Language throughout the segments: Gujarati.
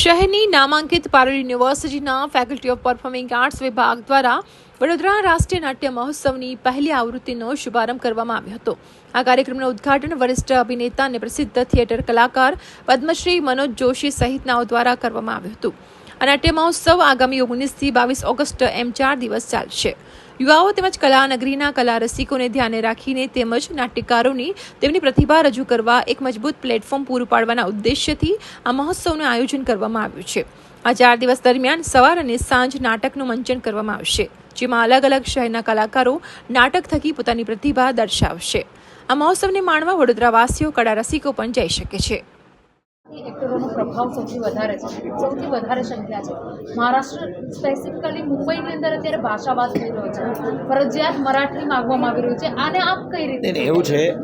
શહેરની નામાંકિત પારોલ યુનિવર્સિટીના ફેકલ્ટી ઓફ પરફોર્મિંગ આર્ટ્સ વિભાગ દ્વારા વડોદરા રાષ્ટ્રીય નાટ્ય મહોત્સવની પહેલી આવૃત્તિનો શુભારંભ કરવામાં આવ્યો હતો. આ કાર્યક્રમનું ઉદ્ઘાટન વરિષ્ઠ અભિનેતા અને પ્રસિદ્ધ થિયેટર કલાકાર પદ્મશ્રી મનોજ જોશી સહિતનાઓ દ્વારા કરવામાં આવ્યું હતું. આ નાટ્ય મહોત્સવ આગામી ઓગણીસથી બાવીસ ઓગસ્ટ એમ ચાર દિવસ ચાલશે. યુવાઓ તેમજ કલાનગરીના કલા રસિકોને ધ્યાને રાખીને તેમજ નાટ્યકારોની તેમની પ્રતિભા રજૂ કરવા એક મજબૂત પ્લેટફોર્મ પૂરું પાડવાના ઉદ્દેશ્યથી આ મહોત્સવનું આયોજન કરવામાં આવ્યું છે. આ ચાર દિવસ દરમિયાન સવાર અને સાંજ નાટકનું મંચન કરવામાં આવશે, જેમાં અલગ અલગ શહેરના કલાકારો નાટક થકી પોતાની પ્રતિભા દર્શાવશે. આ મહોત્સવને માણવા વડોદરાવાસીઓ કળા રસિકો પણ જઈ શકે છે. એક્ટરોનો પ્રભાવ સૌથી વધારે છે. સૌથી વધારે સંખ્યા છે. મહારાષ્ટ્ર સ્પેસિફિકલી મુંબઈની અંદર અત્યારે ભાષાવાદ થઈ રહ્યો છે. ફરજિયાત મરાઠી માગવામાં આવી રહ્યું છે. આને આપ કઈ રીતે એવું છે.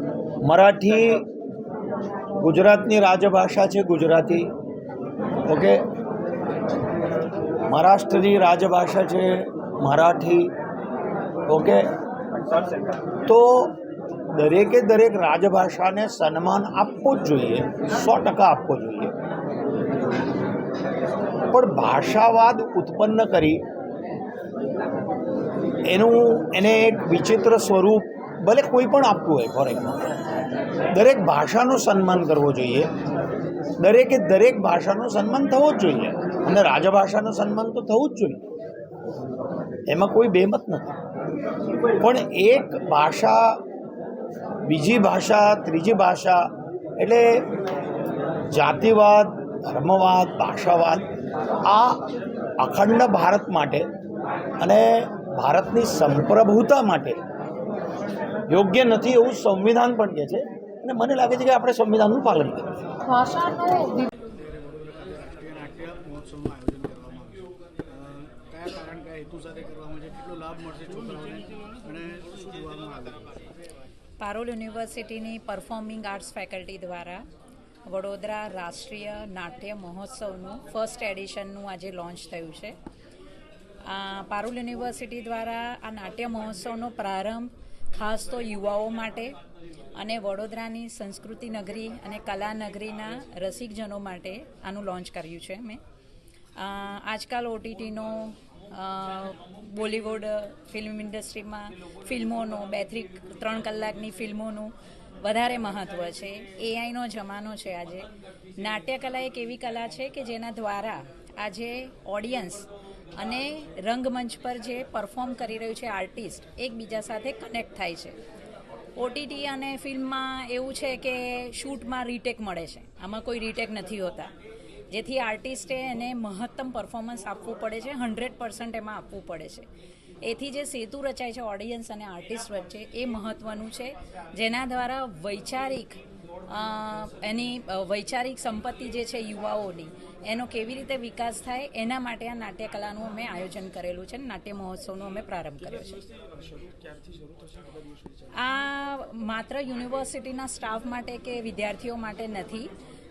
મરાઠી ગુજરાતની રાજભાષા છે ગુજરાતી. ઓકે? મહારાષ્ટ્રની રાજભાષા છે મરાઠી. ઓકે? તો દરેકે દરેક રાજભાષાને સન્માન આપવું જ જોઈએ, સો ટકા આપવો જોઈએ. પણ ભાષાવાદ ઉત્પન્ન કરી, એનું, એને એક વિચિત્ર સ્વરૂપ ભલે કોઈ પણ આપતું હોય ફોર દરેક ભાષાનું સન્માન કરવો જોઈએ. દરેકે દરેક ભાષાનું સન્માન થવું જ જોઈએ. અને રાજભાષાનું સન્માન તો થવું જ જોઈએ. એમાં કોઈ બેમત નથી. પણ એક ભાષા બીજી ભાષા ત્રીજી ભાષા એટલે જાતિવાદ ધર્મવાદ ભાષાવાદ આ અખંડ ભારત માટે અને ભારતની સંપ્રભુતા માટે યોગ્ય નથી એવું સંવિધાન પણ કહે છે. અને મને લાગે છે કે આપણે સંવિધાનનું પાલન કરીએ. હેતુ સાથે કરવામાં છે? કેટલો લાભ મળશે છોકરાઓને? અને શું જોવામાં આવે? પારોલ યુનિવર્સિટીની પરફોર્મિંગ આર્ટ્સ ફેકલ્ટી દ્વારા વડોદરા રાષ્ટ્રીય નાટ્ય મહોત્સવનું ફર્સ્ટ એડિશનનું આજે લોન્ચ થયું છે. આ પારુલ યુનિવર્સિટી દ્વારા આ નાટ્ય મહોત્સવનો પ્રારંભ ખાસ તો યુવાઓ માટે અને વડોદરાની સંસ્કૃતિ નગરી અને કલા નગરીના રસિકજનો માટે આનું લોન્ચ કર્યું છે. મેં આજકાલ ઓટીટીનો બોલિવૂડ ફિલ્મ ઇન્ડસ્ટ્રીમાં ફિલ્મોનો બેથી ત્રણ કલાકની ફિલ્મોનું વધારે મહત્ત્વ છે. એઆઈનો જમાનો છે આજે. નાટ્યકલા એક એવી કલા છે કે જેના દ્વારા આજે ઓડિયન્સ અને રંગમંચ પર જે પરફોર્મ કરી રહ્યું છે આર્ટિસ્ટ એકબીજા સાથે કનેક્ટ થાય છે. ઓટીટી અને ફિલ્મમાં એવું છે કે શૂટમાં રીટેક મળે છે. આમાં કોઈ રીટેક નથી હોતા. જેથી આર્ટિસ્ટે એને મહત્તમ પરફોર્મન્સ આપવું પડે છે હંડ્રેડ પર્સન્ટ એમાં આપવું પડે છે. એથી જે સેતુ રચાય છે ઓડિયન્સ અને આર્ટિસ્ટ વચ્ચે, એ મહત્ત્વનું છે. જેના દ્વારા વૈચારિક એની વૈચારિક સંપત્તિ જે છે યુવાઓની, એનો કેવી રીતે વિકાસ થાય, એના માટે આ નાટ્યકલાનું અમે આયોજન કરેલું છે, નાટ્ય મહોત્સવનો અમે પ્રારંભ કર્યો છે. આ માત્ર યુનિવર્સિટીના સ્ટાફ માટે કે વિદ્યાર્થીઓ માટે નથી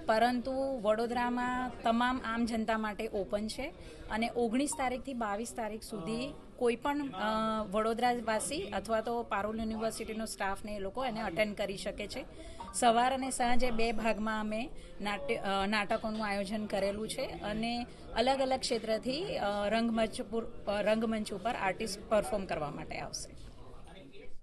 પરંતુ વડોદરામાં તમામ આમ જનતા માટે ઓપન છે અને ઓગણીસ તારીખથી બાવીસ તારીખ સુધી કોઈ પણ વડોદરાવાસી અથવા તો પારોલ યુનિવર્સિટીનો સ્ટાફને એ લોકો એને અટેન્ડ કરી શકે છે. સવાર અને સાંજે બે ભાગમાં અમે નાટ્ય નાટકોનું આયોજન કરેલું છે અને અલગ અલગ ક્ષેત્રથી રંગમંચ રંગમંચ ઉપર આર્ટિસ્ટ પરફોર્મ કરવા માટે આવશે.